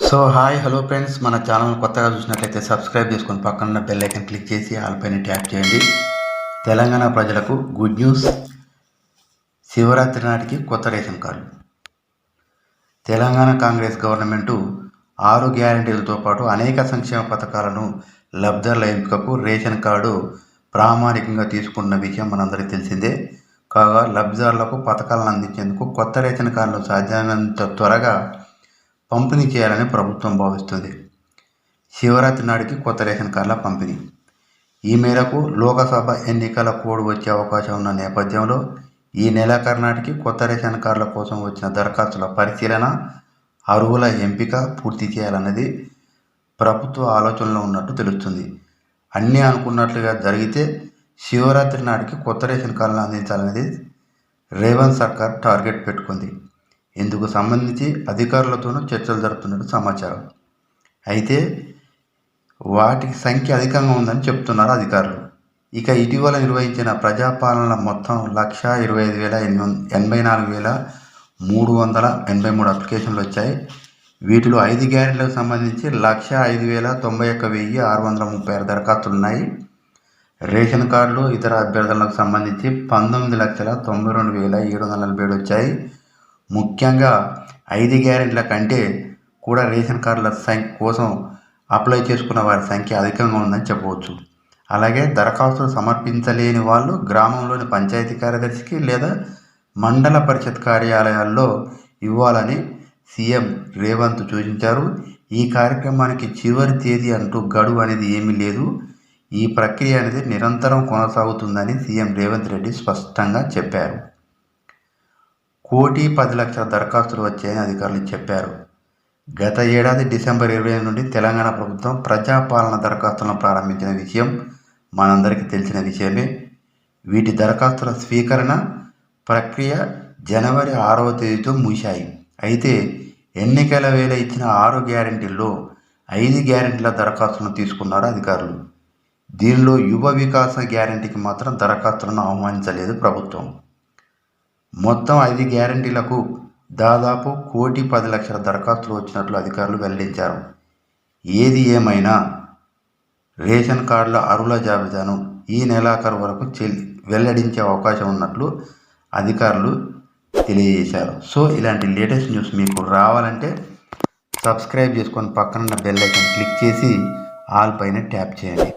So hi hello friends మన channel కొత్తగా చూసినట్లయితే సబ్స్క్రైబ్ చేసుకొని పక్కన బెల్ ఐకన్ క్లిక్ చేసి ఆల్పైన ట్యాప్ చేయండి. తెలంగాణ ప్రజలకు గుడ్ న్యూస్ శివరాత్రి నాటికి కొత్త ration card. Telangana Congress government ఆరు గ్యారంటీలతో పాటు అనేక సంక్షేమ పథకాలను లబ్ధారుల ఎంపికకు రేషన్ కార్డు ప్రామాణికంగా తీసుకున్న విషయం మనందరికీ తెలిసిందే. కాగా లబ్ధిదారులకు పథకాలను అందించేందుకు కొత్త రేషన్ కార్డులు సాధ్యమైనంత త్వరగా పంపిణీ చేయాలని ప్రభుత్వం భావిస్తుంది. శివరాత్రి నాటికి కొత్త రేషన్ కార్డుల పంపిణీ. ఈ మేరకు లోకసభ ఎన్నికల కోడ్ వచ్చే అవకాశం ఉన్న నేపథ్యంలో ఈ నెలాఖరు నాటికి కొత్త రేషన్ కార్డుల కోసం వచ్చిన దరఖాస్తుల పరిశీలన అర్హుల ఎంపిక పూర్తి చేయాలన్నది ప్రభుత్వ ఆలోచనలో ఉన్నట్టు తెలుస్తుంది. అన్నీ అనుకున్నట్లుగా జరిగితే శివరాత్రి నాటికి కొత్త రేషన్ కార్డులను అందించాలనేది రేవంత్ సర్కార్ టార్గెట్ పెట్టుకుంది. ఇందుకు సంబంధించి అధికారులతోనూ చర్చలు జరుపుతున్నట్టు సమాచారం. అయితే వాటికి సంఖ్య అధికంగా ఉందని చెప్తున్నారు అధికారులు. ఇక ఇటీవల నిర్వహించిన ప్రజాపాలన మొత్తం లక్ష ఇరవై ఐదు వేల ఎనభై నాలుగు వేల మూడు వందల ఎనభై మూడు అప్లికేషన్లు వచ్చాయి. వీటిలో ఐదు గ్యారెంట్లకు సంబంధించి లక్ష ఐదు వేల తొంభై ఒక్క వెయ్యి ఆరు వందల ముప్పై ఆరు దరఖాస్తులు ఉన్నాయి. రేషన్ కార్డులు ఇతర అభ్యర్థులకు సంబంధించి పంతొమ్మిది లక్షల తొంభై రెండు వేల ఏడు వందల నలభై ఏడు వచ్చాయి. ముఖ్యంగా ఐదు గ్యారెంట్ల కంటే కూడా రేషన్ కార్డుల సంఖ్య కోసం అప్లై చేసుకున్న వారి సంఖ్య అధికంగా ఉందని చెప్పవచ్చు. అలాగే దరఖాస్తులు సమర్పించలేని వాళ్ళు గ్రామంలోని పంచాయతీ కార్యదర్శికి లేదా మండల పరిషత్ కార్యాలయాల్లో ఇవ్వాలని సీఎం రేవంత్ సూచించారు. ఈ కార్యక్రమానికి చివరి తేదీ అంటూ గడువు అనేది ఏమీ లేదు. ఈ ప్రక్రియ అనేది నిరంతరం కొనసాగుతుందని సీఎం రేవంత్ రెడ్డి స్పష్టంగా చెప్పారు. కోటి పది లక్షల దరఖాస్తులు వచ్చాయని అధికారులు చెప్పారు. గత ఏడాది డిసెంబర్ ఇరవై నుండి తెలంగాణ ప్రభుత్వం ప్రజాపాలన దరఖాస్తులను ప్రారంభించిన విషయం మనందరికీ తెలిసిన విషయమే. వీటి దరఖాస్తుల స్వీకరణ ప్రక్రియ జనవరి ఆరవ తేదీతో ముగిశాయి. అయితే ఎన్నికల వేళ ఇచ్చిన ఆరు గ్యారెంటీల్లో ఐదు గ్యారెంటీల దరఖాస్తులను తీసుకున్నారు అధికారులు. దీనిలో యువ వికాస గ్యారెంటీకి మాత్రం దరఖాస్తులను ఆహ్వానించలేదు ప్రభుత్వం. మొత్తం ఐదు గ్యారంటీలకు దాదాపు కోటి పది లక్షల దరఖాస్తులు వచ్చినట్లు అధికారులు వెల్లడించారు. ఏది ఏమైనా రేషన్ కార్డుల అరుల జాబితాను ఈ నెలాఖరు వరకు చెల్ వెల్లడించే అవకాశం ఉన్నట్లు అధికారులు తెలియజేశారు. సో ఇలాంటి లేటెస్ట్ న్యూస్ మీకు రావాలంటే సబ్స్క్రైబ్ చేసుకొని పక్కన బెల్ ఐకన్ క్లిక్ చేసి ఆల్ పైన ట్యాప్ చేయండి.